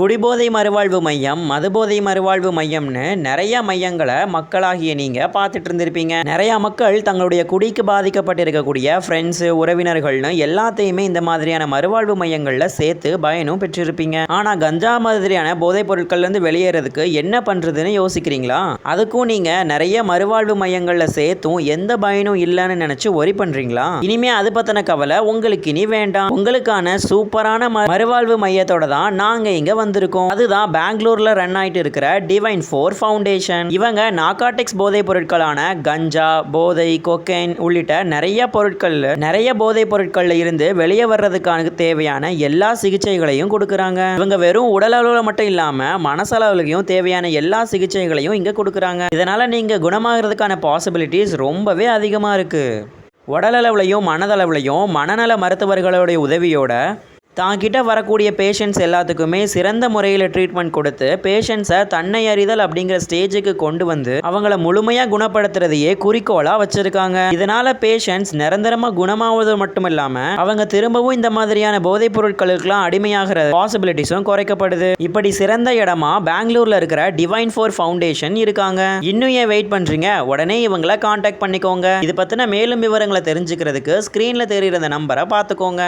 குடிபோதை மறுவாழ்வு மையம் மதுபோதை மறுவாழ்வு மையம்னு நிறைய மையங்களை மக்களாகிய நீங்க பார்த்துட்டு இருந்திருப்பீங்க. நிறைய மக்கள் தங்களுடைய குடிக்கு பாதிக்கப்பட்டிருக்கக்கூடிய ஃப்ரெண்ட்ஸு உறவினர்கள்னு எல்லாத்தையுமே இந்த மாதிரியான மறுவாழ்வு மையங்களில் சேர்த்து பயனும் பெற்றிருப்பீங்க. ஆனால் கஞ்சா மாதிரியான போதைப் பொருட்கள்லேருந்து வெளியேறதுக்கு என்ன பண்ணுறதுன்னு யோசிக்கிறீங்களா? அதுக்கும் நீங்கள் நிறைய மறுவாழ்வு மையங்களில் சேர்த்தும் எந்த பயனும் இல்லைன்னு நினச்சி ஒரி பண்ணுறீங்களா இனிமே அது பற்றின கவலை உங்களுக்கு இனி வேண்டாம். உங்களுக்கான சூப்பரான ம- மறுவாழ்வு மையத்தோட தான் நாங்கள் இங்கே வந்திருக்கும். அதுதான் பெங்களூரில் ரன் ஆயிட்டு இருக்கிற டிவைன் ஃபோர் ஃபவுண்டேஷன் இவங்க நாகாட்டிக்ஸ் போதைப் பொருட்களான கஞ்சா போதை கொக்கைன் உள்ளிட்ட நிறைய பொருட்கள் நிறைய போதைப் பொருட்கள்ல இருந்து வெளியே வர்றதுக்கான தேவையான எல்லா சிகிச்சைகளையும் கொடுக்குறாங்க. இவங்க வெறும் உடல் அளவுல மட்டும் இல்லாமல் மனசளவுலையும் தேவையான எல்லா சிகிச்சைகளையும் இங்கே கொடுக்குறாங்க. இதனால நீங்கள் குணமாகிறதுக்கான பாசிபிலிட்டிஸ் ரொம்பவே அதிகமாக இருக்கு. உடலளவுலையும் மனதளவுலையும் மனநல மருத்துவர்களுடைய உதவியோட தாங்கிட்ட வரக்கூடிய பேஷண்ட்ஸ் எல்லாத்துக்குமே சிறந்த முறையில் ட்ரீட்மெண்ட் கொடுத்து பேஷண்ட்ஸை தன்னை அறிதல் அப்படிங்கிற ஸ்டேஜுக்கு கொண்டு வந்து அவங்கள முழுமையாக குணப்படுத்துறதையே குறிக்கோளாக வச்சுருக்காங்க. இதனால் பேஷண்ட்ஸ் நிரந்தரமாக குணமாவது மட்டும் இல்லாமல் அவங்க திரும்பவும் இந்த மாதிரியான போதைப் பொருட்களுக்கெல்லாம் அடிமையாகிற பாசிபிலிட்டிஸும் குறைக்கப்படுது. இப்படி சிறந்த இடமா பெங்களூரில் இருக்கிற டிவைன் ஃபோர் ஃபவுண்டேஷன் இருக்காங்க. இன்னும் ஏன் வெயிட் பண்ணுறீங்க உடனே இவங்கள காண்டாக்ட் பண்ணிக்கோங்க. இது பற்றின மேலும் விவரங்களை தெரிஞ்சுக்கிறதுக்கு ஸ்க்ரீனில் தெரிகிற நம்பரை பார்த்துக்கோங்க.